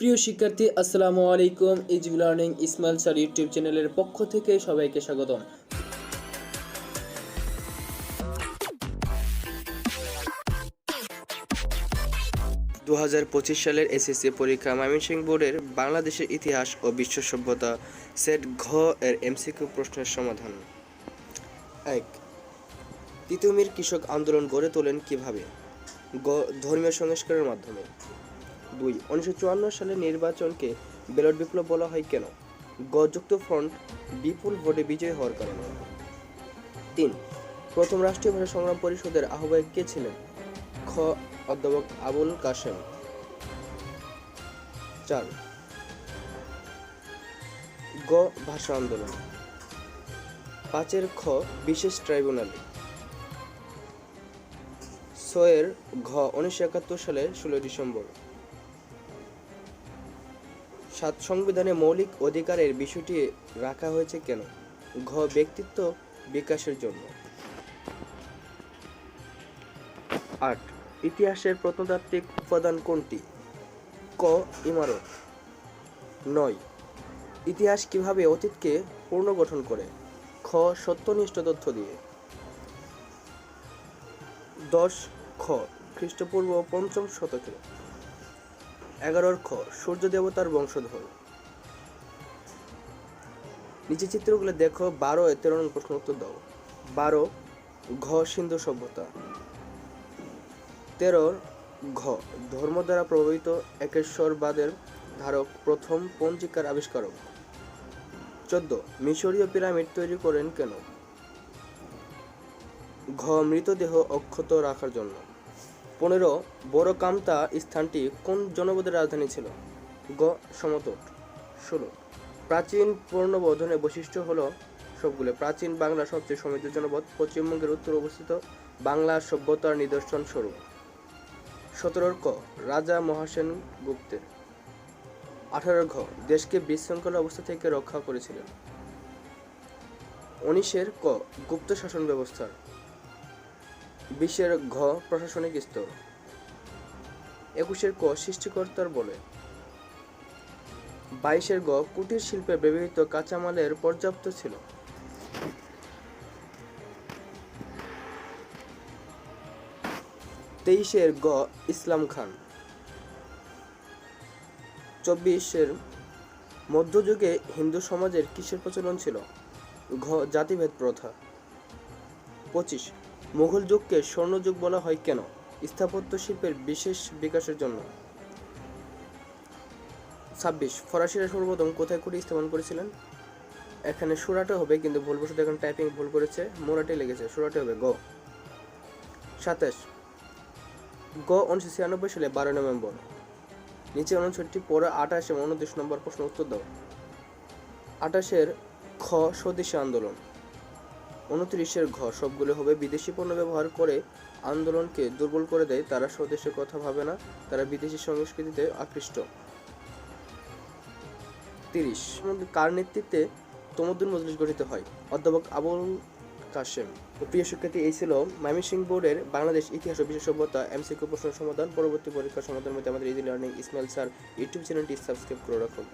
প্রিয় শিক্ষার্থী, আসসালামু আলাইকুম। Easy learning Ismail sir YouTube চ্যানেলের পক্ষ থেকে সবাইকে স্বাগতম। দু হাজার পঁচিশ সালের এসএসসি পরীক্ষা ময়মনসিংহ বোর্ডের বাংলাদেশের ইতিহাস ও বিশ্ব সভ্যতা সেট ঘ এর এমসিকিউ প্রশ্নের সমাধান। এক, তিতুমির কৃষক আন্দোলন গড়ে তোলেন কীভাবে? ধর্মীয় সংস্কারের মাধ্যমে। দুই, উনিশশো সালে নির্বাচনকে ব্যালট বিপ্লব বলা হয় কেন? গ যুক্ত ফ্রন্ট বিপুল ভোটে বিজয়ী হওয়ার কারণে। তিন, প্রথম রাষ্ট্রীয় ভাষা সংগ্রাম পরিষদের আহ্বায়ক কে ছিলেন? খ, অধ্যাপক আবুল কাশেম। চার, গ, ভাষা আন্দোলন। পাঁচের খ, বিশেষ ট্রাইব্যুনাল। ছয়ের ঘ, উনিশশো একাত্তর সালে ষোলোই ডিসেম্বর। সাত সংবিধানে মৌলিক অধিকারের বিষয়টি রাখা হয়েছে কেন? ঘ, ব্যক্তিত্ব বিকাশের জন্য। আট, ইতিহাসের প্রত্নতাত্ত্বিক উপাদান কোনটি? ক, ইমারত। নয়, ইতিহাস কীভাবে অতীতকে পুনর্গঠন করে? খ, সত্যনিষ্ঠ তথ্য দিয়ে। দশ, খ, খ্রিস্টপূর্ব পঞ্চম শতকে। এগারোর খ সূর্য দেবতার বংশধর। নিচে চিত্রগুলো দেখো, বারো তেরো নং প্রশ্ন উত্তর দাও। বারো, ঘ সিন্ধু সভ্যতা। তেরোর ঘ, ধর্ম দ্বারা প্রভাবিত একেশ্বরবাদের ধারক প্রথম পঞ্জিকার আবিষ্কারক। চোদ্দ, মিশরীয় পিরামিড তৈরি করেন কেন? ঘ, মৃতদেহ অক্ষত রাখার জন্য। পনেরো বড় কামতা স্থানটি কোন জনপদের রাজধানী ছিল? গ. সমতট। ষোলো. প্রাচীন পূর্ণবোধনের বৈশিষ্ট্য হলো সবগুলো। প্রাচীন বাংলা সবচেয়ে সমৃদ্ধ জনপদ। পশ্চিমবঙ্গের উত্তর অবস্থিত। বাংলা সভ্যতার নিদর্শন স্বরূপ। সতেরোর ক. রাজা মহাসেন গুপ্তের। আঠারোর ঘ. দেশকে বিশৃঙ্খলা অবস্থা থেকে রক্ষা করেছিলেন। উনিশের ক. গুপ্ত শাসন ব্যবস্থার বিশের ঘ প্রশাসনিক স্তর। একুশের ক সৃষ্টিকর্তার বলে। বাইশের গ কুটির শিল্পে ব্যবহৃত কাঁচামালের পর্যাপ্ত ছিল। তেইশের গ ইসলাম খান। চব্বিশের মধ্যযুগে হিন্দু সমাজের কিসের প্রচলন ছিল? ঘ জাতিভেদ প্রথা। পঁচিশ মুঘল যুগকে স্বর্ণযুগ বলা হয় কেন? স্থাপত্য শিল্পের বিশেষ বিকাশের জন্য। ছাব্বিশ, ফরাসিরা সর্বপ্রথম কোথায় কুটি স্থাপন করেছিলেন? এখানে সুরাটে হবে, কিন্তু ভুলবশত এখন টাইপিং ভুল করেছে, মোরাটে লেগেছে, সুরাটে হবে, গ। সাতাশ, গ উনিশশো ছিয়ানব্বই সালে বারো নভেম্বর। নিচে উনষট্টি পরে আঠাশ এবং উনত্রিশ নম্বর প্রশ্ন উত্তর দাও। আঠাশের খ স্বদেশী আন্দোলন। উনত্রিশের ঘ সবগুলো হবে বিদেশি পণ্য ব্যবহার করে আন্দোলনকে দুর্বল করে দেয়। তারা স্বদেশের কথা ভাবে না, তারা বিদেশি সংস্কৃতিতে আকৃষ্ট। তিরিশ কার নেতৃত্বে তমদ্দুন মজলিস গঠিত হয়? অধ্যাপক আবুল কাশেম। প্রিয় শিক্ষার্থী, এই ছিল ময়মনসিংহ বোর্ডের বাংলাদেশ ইতিহাস ও সভ্যতা এমসিকিউ প্রশ্ন সমাধান। পরবর্তী পরীক্ষার সমাধান মধ্যে আমাদের easy learning Ismail sir YouTube চ্যানেলটি সাবস্ক্রাইব করে রাখুন।